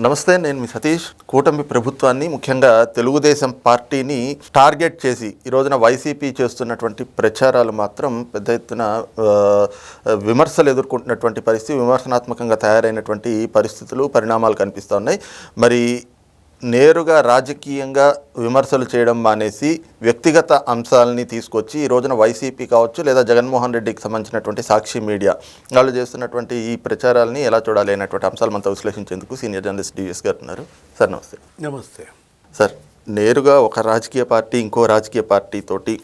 నమస్తే నేను మీ సతీష్. కూటమి ప్రభుత్వాన్ని ముఖ్యంగా తెలుగుదేశం పార్టీని టార్గెట్ చేసి ఈ రోజున వైసీపీ చేస్తున్నటువంటి ప్రచారాలు మాత్రం పెద్ద ఎత్తున విమర్శలు ఎదుర్కొంటున్నటువంటి పరిస్థితి విమర్శనాత్మకంగా తయారైనటువంటి పరిస్థితులు పరిణామాలు కనిపిస్తూ ఉన్నాయి. మరి నేరుగా రాజకీయంగా విమర్శలు చేయడం మానేసి వ్యక్తిగత అంశాలని తీసుకొచ్చి ఈ రోజున వైసీపీ కావచ్చు లేదా జగన్మోహన్ రెడ్డికి సంబంధించినటువంటి సాక్షి మీడియా వాళ్ళు చేస్తున్నటువంటి ఈ ప్రచారాలని ఎలా చూడాలి అనేటువంటి అంశాలు మనతో విశ్లేషించేందుకు సీనియర్ జర్నలిస్ట్ డివిఎస్ గారు ఉన్నారు. సార్ నమస్తే. నమస్తే. సార్ నేరుగా ఒక రాజకీయ పార్టీ ఇంకో రాజకీయ పార్టీ తోటి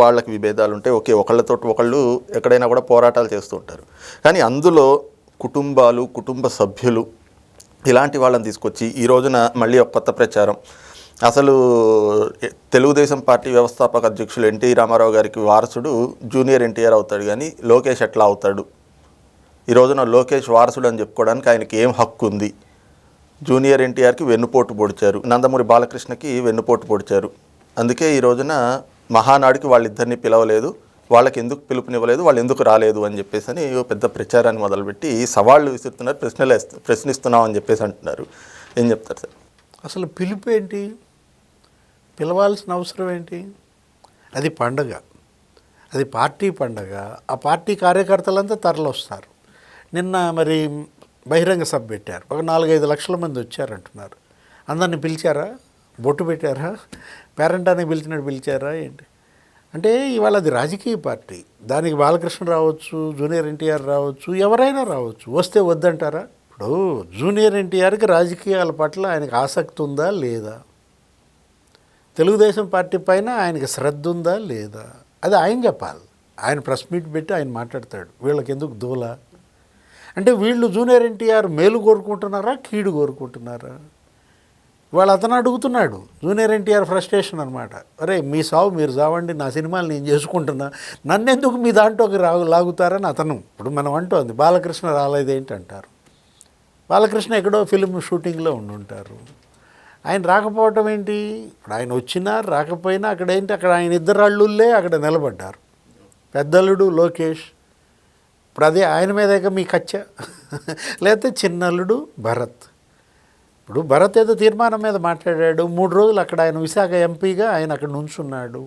వాళ్ళకి విభేదాలు ఉంటాయి ఓకే ఒకళ్ళతో ఒకళ్ళు ఎక్కడైనా కూడా పోరాటాలు చేస్తూ ఉంటారు. కానీ అందులో కుటుంబాలు కుటుంబ సభ్యులు ఇలాంటి వాళ్ళని తీసుకొచ్చి ఈ రోజున మళ్ళీ ఒక కొత్త ప్రచారం. అసలు తెలుగుదేశం పార్టీ వ్యవస్థాపక అధ్యక్షులు ఎన్టీ రామారావు గారికి వారసుడు జూనియర్ ఎన్టీఆర్ అవుతాడు కానీ లోకేష్ ఎట్లా అవుతాడు? ఈ రోజున లోకేష్ వారసుడు అని చెప్పుకోవడానికి ఆయనకి ఏం హక్కు ఉంది? జూనియర్ ఎన్టీఆర్కి వెన్నుపోటు పొడిచారు. నందమూరి బాలకృష్ణకి వెన్నుపోటు పొడిచారు. అందుకే ఈ రోజున మహానాడికి వాళ్ళిద్దరిని పిలవలేదు. వాళ్ళకి ఎందుకు పిలుపునివ్వలేదు వాళ్ళు ఎందుకు రాలేదు అని చెప్పేసి అని పెద్ద ప్రచారాన్ని మొదలుపెట్టి సవాళ్ళు విసురుతున్నారు ప్రశ్నలు ప్రశ్నిస్తున్నాం అని చెప్పేసి అంటున్నారు. ఏం చెప్తారు సార్? అసలు పిలుపు ఏంటి పిలవాల్సిన అవసరం ఏంటి? అది పండగ. అది పార్టీ పండగ. ఆ పార్టీ కార్యకర్తలంతా తరలొస్తారు. నిన్న మరి బహిరంగ సభ పెట్టారు. ఒక నాలుగైదు లక్షల మంది వచ్చారంటున్నారు. అందరిని పిలిచారా? బొట్టు పెట్టారా? పేరెంట్ అని పిలిచినట్టు పిలిచారా? ఏంటి? అంటే ఇవాళ అది రాజకీయ పార్టీ. దానికి బాలకృష్ణ రావచ్చు జూనియర్ ఎన్టీఆర్ రావచ్చు ఎవరైనా రావచ్చు. వస్తే వద్దంటారా? ఇప్పుడు జూనియర్ ఎన్టీఆర్కి రాజకీయాల పట్ల ఆయనకు ఆసక్తి ఉందా లేదా? తెలుగుదేశం పార్టీ పైన ఆయనకి శ్రద్ధ ఉందా లేదా? అది ఆయన చెప్పాలి. ఆయన ప్రెస్ మీట్ పెట్టి ఆయన మాట్లాడతాడు. వీళ్ళకి ఎందుకు దూల? అంటే వీళ్ళు జూనియర్ ఎన్టీఆర్ మేలు కోరుకుంటున్నారా కీడు కోరుకుంటున్నారా? వాళ్ళు అతను అడుగుతున్నాడు జూనియర్ ఎన్టీఆర్ ఫ్రస్ట్రేషన్ అనమాట అరే మీ సావు మీరు చావండి నా సినిమాలు నేను చేసుకుంటున్నా. నన్నెందుకు మీ దాంట్లోకి రా లాగుతారని అతను ఇప్పుడు మనం అంటోంది. బాలకృష్ణ రాలేదేంటి అంటారు బాలకృష్ణ ఎక్కడో ఫిలిం షూటింగ్లో ఉండి ఉంటారు ఆయన రాకపోవటం ఏంటి? ఇప్పుడు ఆయన వచ్చినా రాకపోయినా అక్కడ ఏంటి? అక్కడ ఆయన ఇద్దరు అల్లుళ్ళే అక్కడ నిలబడ్డారు. పెద్దల్లుడు లోకేష్. ఇప్పుడు అదే ఆయన మీద మీ కచ్చ. లేకపోతే చిన్నల్లుడు భరత్. ఇప్పుడు భరత్ ఏదో తీర్మానం మీద మాట్లాడాడు మూడు రోజులు అక్కడ ఆయన విశాఖ ఎంపీగా ఆయన అక్కడ నుంచున్నాడు.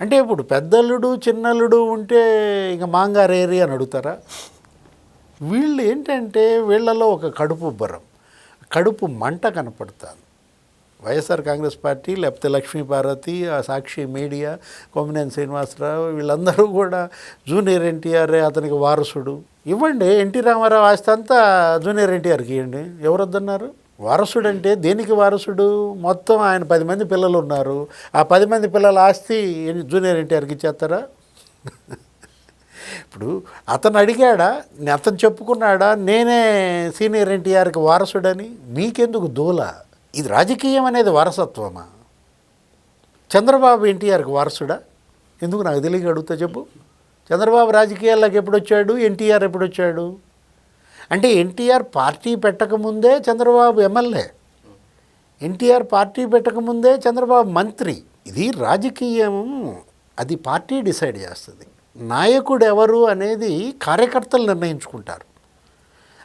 అంటే ఇప్పుడు పెద్దల్లుడు చిన్నల్లుడు ఉంటే ఇక మాంగారేరి అని అడుగుతారా? వీళ్ళు ఏంటంటే వీళ్ళలో ఒక కడుపు బరం కడుపు మంట కనపడుతుంది. వైఎస్ఆర్ కాంగ్రెస్ పార్టీ లేకపోతే లక్ష్మీపార్వతి ఆ సాక్షి మీడియా కొమ్మినేని శ్రీనివాసరావు వీళ్ళందరూ కూడా జూనియర్ ఎన్టీఆర్ అతనికి వారసుడు. ఇవ్వండి ఎన్టీ రామారావు ఆస్తి అంతా జూనియర్ ఎన్టీఆర్కి ఇవ్వండి. ఎవరొద్దన్నారు? వారసుడు అంటే దేనికి వారసుడు? మొత్తం ఆయన పది మంది పిల్లలు ఉన్నారు. ఆ పది మంది పిల్లల ఆస్తి జూనియర్ ఎన్టీఆర్కి ఇచ్చేస్తారా? ఇప్పుడు అతను అడిగాడా అతను చెప్పుకున్నాడా నేనే సీనియర్ ఎన్టీఆర్కి వారసుడని? మీకెందుకు దూల? ఇది రాజకీయం అనేది వారసత్వమా? చంద్రబాబు ఎన్టీఆర్కి వారసుడా? ఎందుకు నాకు తెలియక అడుగుతా చెప్పు. చంద్రబాబు రాజకీయాల్లోకి ఎప్పుడు వచ్చాడు ఎన్టీఆర్ ఎప్పుడు వచ్చాడు అంటే ఎన్టీఆర్ పార్టీ పెట్టకముందే చంద్రబాబు ఎమ్మెల్యే. ఎన్టీఆర్ పార్టీ పెట్టకముందే చంద్రబాబు మంత్రి. ఇది రాజకీయం అది పార్టీ డిసైడ్ చేస్తుంది. నాయకుడు ఎవరు అనేది కార్యకర్తలు నిర్ణయించుకుంటారు.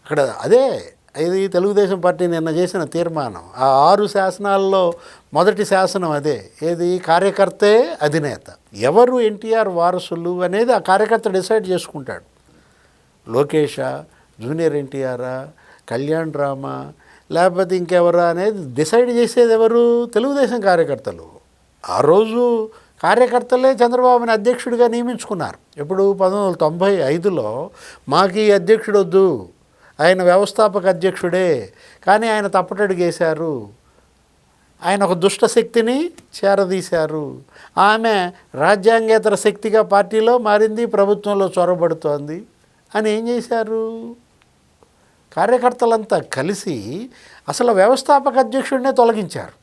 అక్కడ అదే ఇది తెలుగుదేశం పార్టీ నిన్న చేసిన తీర్మానం. ఆ ఆరు శాసనాల్లో మొదటి శాసనం అదే. ఏది? కార్యకర్తే అధినేత. ఎవరు ఎన్టీఆర్ వారసులు అనేది ఆ కార్యకర్త డిసైడ్ చేసుకుంటాడు. లోకేషా జూనియర్ ఎన్టీఆరా కళ్యాణ్ రామా లేకపోతే ఇంకెవరా అనేది డిసైడ్ చేసేది ఎవరు? తెలుగుదేశం కార్యకర్తలు. ఆ రోజు కార్యకర్తలే చంద్రబాబుని అధ్యక్షుడిగా నియమించుకున్నారు. ఇప్పుడు పంతొమ్మిది వందల తొంభై ఐదులో మాకు ఈ అధ్యక్షుడు వద్దు. ఆయన వ్యవస్థాపక అధ్యక్షుడే. కానీ ఆయన తప్పటడుగేశారు ఆయన ఒక దుష్ట శక్తిని చేరదీశారు. ఆమె రాజ్యాంగేతర శక్తిగా పార్టీలో మారింది ప్రభుత్వంలో చొరబడుతోంది అని ఏం చేశారు? కార్యకర్తలంతా కలిసి అసలు వ్యవస్థాపక అధ్యక్షుడినే తొలగించారు.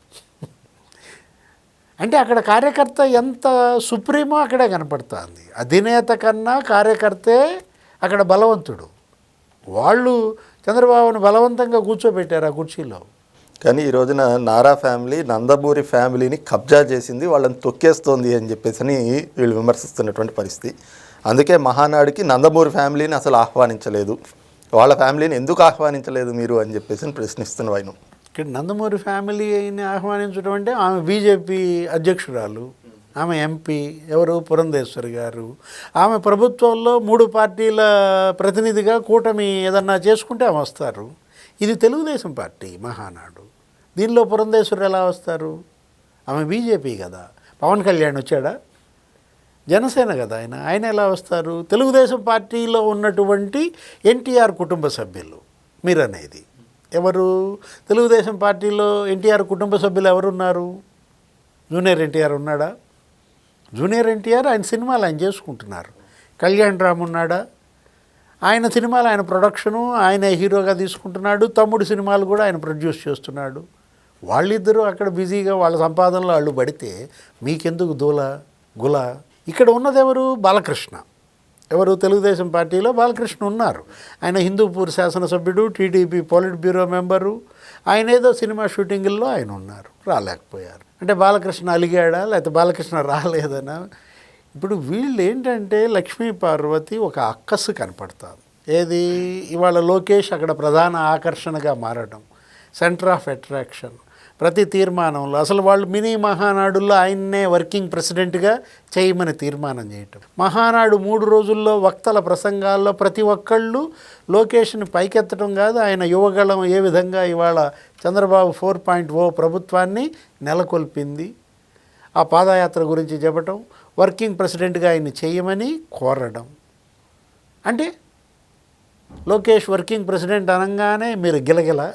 అంటే అక్కడ కార్యకర్త ఎంత సుప్రీమో అక్కడే కనపడుతుంది. అధినేత కన్నా కార్యకర్తే అక్కడ బలవంతుడు. వాళ్ళు చంద్రబాబును బలవంతంగా కూర్చోబెట్టారు ఆ కుర్చీలో. కానీ ఈ రోజున నారా ఫ్యామిలీ నందమూరి ఫ్యామిలీని కబ్జా చేసింది వాళ్ళని తొక్కేస్తోంది అని చెప్పేసి అని వీళ్ళు విమర్శిస్తున్నటువంటి పరిస్థితి. అందుకే మహానాడికి నందమూరి ఫ్యామిలీని అసలు ఆహ్వానించలేదు. వాళ్ళ ఫ్యామిలీని ఎందుకు ఆహ్వానించలేదు మీరు అని చెప్పేసి ప్రశ్నిస్తున్న ఆయన ఇక్కడ నందమూరి ఫ్యామిలీని ఆహ్వానించడం అంటే ఆమె బీజేపీ అధ్యక్షురాలు ఆమె ఎంపీ ఎవరు? పురంధేశ్వరి గారు. ఆమె ప్రభుత్వంలో మూడు పార్టీల ప్రతినిధిగా కూటమి ఏదన్నా చేసుకుంటే ఆమె వస్తారు. ఇది తెలుగుదేశం పార్టీ మహానాడు. దీనిలో పురంధేశ్వరు ఎలా వస్తారు? ఆమె బీజేపీ కదా. పవన్ కళ్యాణ్ వచ్చాడా? జనసేన కదా ఆయన. ఆయన ఎలా వస్తారు? తెలుగుదేశం పార్టీలో ఉన్నటువంటి ఎన్టీఆర్ కుటుంబ సభ్యులు మీరనేది. ఎవరు? తెలుగుదేశం పార్టీలో ఎన్టీఆర్ కుటుంబ సభ్యులు ఎవరున్నారు? జూనియర్ ఎన్టీఆర్ ఉన్నాడా? జూనియర్ ఎన్టీఆర్ ఆయన సినిమాలు ఆయన చేసుకుంటున్నారు. కళ్యాణ్ రామ్ ఉన్నాడా? ఆయన సినిమాలు ఆయన ప్రొడక్షను ఆయన హీరోగా తీసుకుంటున్నాడు. తమ్ముడు సినిమాలు కూడా ఆయన ప్రొడ్యూస్ చేస్తున్నాడు. వాళ్ళిద్దరూ అక్కడ బిజీగా వాళ్ళ సంపాదనలో వాళ్ళు పడితే మీకెందుకు దూల గుల? ఇక్కడ ఉన్నది ఎవరు? బాలకృష్ణ. ఎవరు? తెలుగుదేశం పార్టీలో బాలకృష్ణ ఉన్నారు. ఆయన హిందూపూర్ శాసనసభ్యుడు టీడీపీ పాలిట్ బ్యూరో మెంబరు. ఆయన ఏదో సినిమా షూటింగుల్లో ఆయన ఉన్నారు. రాలేకపోయారు. అంటే బాలకృష్ణ అలిగాడా? లేకపోతే బాలకృష్ణ రాలేదనా? ఇప్పుడు వీళ్ళు ఏంటంటే లక్ష్మీ పార్వతి ఒక అక్కస్సు కనపడతారు. ఏది? ఇవాళ లోకేష్ అక్కడ ప్రధాన ఆకర్షణగా మారడం. సెంటర్ ఆఫ్ అట్రాక్షన్ ప్రతి తీర్మానంలో అసలు వాళ్ళు మినీ మహానాడుల్లో ఆయన్నే వర్కింగ్ ప్రెసిడెంట్గా చేయమని తీర్మానం చేయటం. మహానాడు మూడు రోజుల్లో వక్తల ప్రసంగాల్లో ప్రతి ఒక్కళ్ళు లోకేష్ని పైకెత్తడం కాదు ఆయన యువగళం ఏ విధంగా ఇవాళ చంద్రబాబు ఫోర్ పాయింట్ ఓ ప్రభుత్వాన్ని నెలకొల్పింది ఆ పాదయాత్ర గురించి చెప్పటం వర్కింగ్ ప్రెసిడెంట్గా ఆయన చేయమని కోరడం. అంటే లోకేష్ వర్కింగ్ ప్రెసిడెంట్ అనగానే మీరు గిలగిల.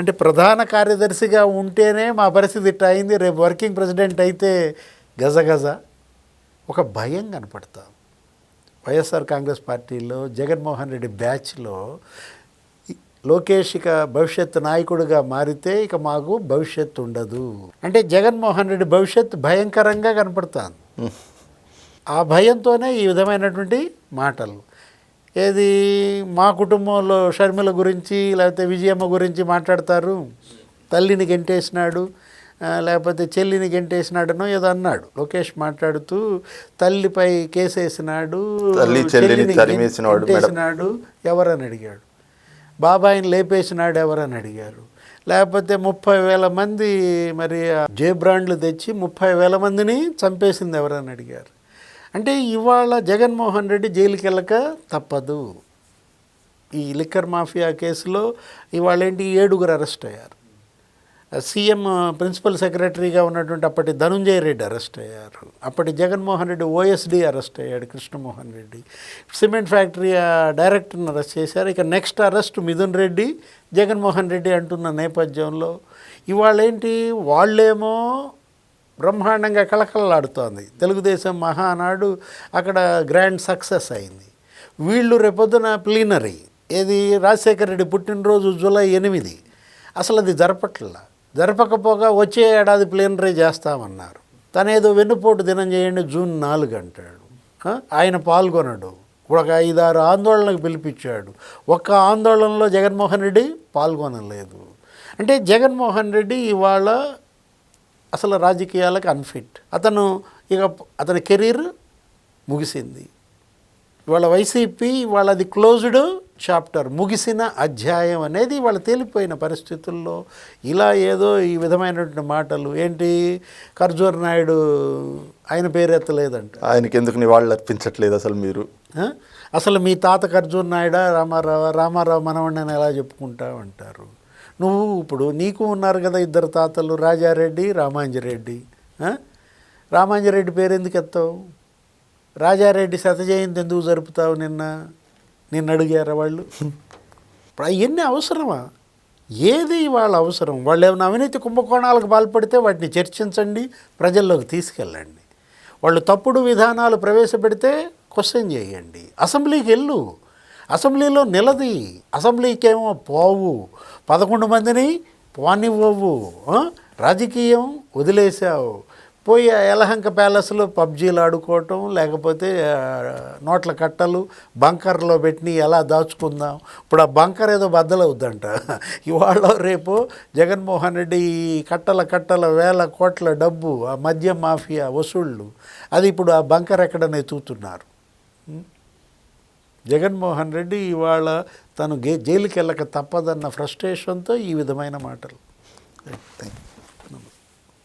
అంటే ప్రధాన కార్యదర్శిగా ఉంటేనే మా పరిస్థితి ఇట్ట అయింది. రేపు వర్కింగ్ ప్రెసిడెంట్ అయితే గజ గజ. ఒక భయం కనపడతాం. వైఎస్ఆర్ కాంగ్రెస్ పార్టీలో జగన్మోహన్ రెడ్డి బ్యాచ్లో లోకేష్ ఇక భవిష్యత్ నాయకుడిగా మారితే ఇక మాకు భవిష్యత్తు ఉండదు. అంటే జగన్మోహన్ రెడ్డి భవిష్యత్తు భయంకరంగా కనపడుతుంది. ఆ భయంతోనే ఈ విధమైనటువంటి మాటలు. ఏది మా కుటుంబంలో షర్మిల గురించి లేకపోతే విజయమ్మ గురించి మాట్లాడతారు. తల్లిని గెంటేసినాడు లేకపోతే చెల్లిని గెంటేసినాడనో ఏదో అన్నాడు. లోకేష్ మాట్లాడుతూ తల్లిపై కేసేసినాడు. గెంటేసినాడు ఎవరని అడిగాడు. బాబాయిని లేపేసినాడు ఎవరని అడిగారు. లేకపోతే ముప్పై వేల మంది మరి జే బ్రాండ్లు తెచ్చి ముప్పై వేల మందిని చంపేసింది ఎవరని అడిగారు. అంటే ఇవాళ జగన్మోహన్ రెడ్డి జైలుకి వెళ్ళక తప్పదు. ఈ లిక్కర్ మాఫియా కేసులో ఇవాళ ఏంటి ఏడుగురు అరెస్ట్ అయ్యారు. సీఎం ప్రిన్సిపల్ సెక్రటరీగా ఉన్నటువంటి అప్పటి ధనుంజయ రెడ్డి అరెస్ట్ అయ్యారు. అప్పటి జగన్మోహన్ రెడ్డి ఓఎస్డి అరెస్ట్ అయ్యాడు కృష్ణమోహన్ రెడ్డి. సిమెంట్ ఫ్యాక్టరీ డైరెక్టర్ని అరెస్ట్ చేశారు. ఇక నెక్స్ట్ అరెస్ట్ మిథున్ రెడ్డి జగన్మోహన్ రెడ్డి అంటున్న నేపథ్యంలో. ఇవాళ ఏంటి వాళ్ళేమో బ్రహ్మాండంగా కళకళలాడుతోంది. తెలుగుదేశం మహానాడు అక్కడ గ్రాండ్ సక్సెస్ అయింది. వీళ్ళు రేపొద్దున ప్లీనరీ. ఏది? రాజశేఖర రెడ్డి పుట్టినరోజు జూలై ఎనిమిది. అసలు అది జరపట్లా? జరపకపోగా వచ్చే ఏడాది ప్లీనరీ చేస్తామన్నారు. తనేదో వెన్నుపోటు దినం చేయండి జూన్ నాలుగు అంటాడు. ఆయన పాల్గొనడు. ఒక ఐదారు ఆందోళనకు పిలిపించాడు. ఒక్క ఆందోళనలో జగన్మోహన్ రెడ్డి పాల్గొనలేదు. అంటే జగన్మోహన్ రెడ్డి ఇవాళ అసలు రాజకీయాలకు అన్ఫిట్ అతను ఇక అతని కెరీర్ ముగిసింది. ఇవాళ వైసీపీ వాళ్ళది క్లోజ్డ్ చాప్టర్ ముగిసిన అధ్యాయం అనేది వాళ్ళ తేలిపోయిన పరిస్థితుల్లో ఇలా ఏదో ఈ విధమైనటువంటి మాటలు ఏంటి ఖర్జూర్ నాయుడు ఆయన పేరు ఎత్తలేదంట. ఆయనకి ఎందుకు నివాళులు అర్పించట్లేదు అసలు మీరు? అసలు మీ తాత ఖర్జూర్ నాయుడా రామారావు రామారావు మనవణ్ణి ఎలా చెప్పుకుంటావు అంటారు? నువ్వు ఇప్పుడు నీకు ఉన్నారు కదా ఇద్దరు తాతలు రాజారెడ్డి రామాంజరెడ్డి. రామాంజరెడ్డి పేరు ఎందుకు ఎత్తావు? రాజారెడ్డి శత జయంతి ఎందుకు జరుపుతావు నిన్న? నిన్ను అడిగారా వాళ్ళు? ఇప్పుడు అవన్నీ అవసరమా? ఏది వాళ్ళ అవసరం? వాళ్ళు ఏమైనా అవినీతి కుంభకోణాలకు పాల్పడితే వాటిని చర్చించండి ప్రజల్లోకి తీసుకెళ్ళండి. వాళ్ళు తప్పుడు విధానాలు ప్రవేశపెడితే క్వశ్చన్ చేయండి. అసెంబ్లీకి వెళ్ళు. అసెంబ్లీలో నిలది. అసెంబ్లీకేమో పోవు. పదకొండు మందిని పోనివ్వవు. రాజకీయం వదిలేసావు పోయి ఎలహంక యలహంక ప్యాలెస్లో పబ్జీలు ఆడుకోవటం లేకపోతే నోట్ల కట్టలు బంకర్లో పెట్టి ఎలా దాచుకుందాం. ఇప్పుడు ఆ బంకర్ ఏదో బద్దలవుద్దంట. ఇవాళ రేపు జగన్మోహన్ రెడ్డి ఈ కట్టల కట్టల వేల కోట్ల డబ్బు ఆ మద్యం మాఫియా వసూళ్ళు అది ఇప్పుడు ఆ బంకర్ ఎక్కడనే చూతున్నారు జగన్మోహన్ రెడ్డి ఇవాళ తను గే జైలుకి వెళ్ళక తప్పదన్న ఫ్రస్ట్రేషన్తో ఈ విధమైన మాటలు. Thank you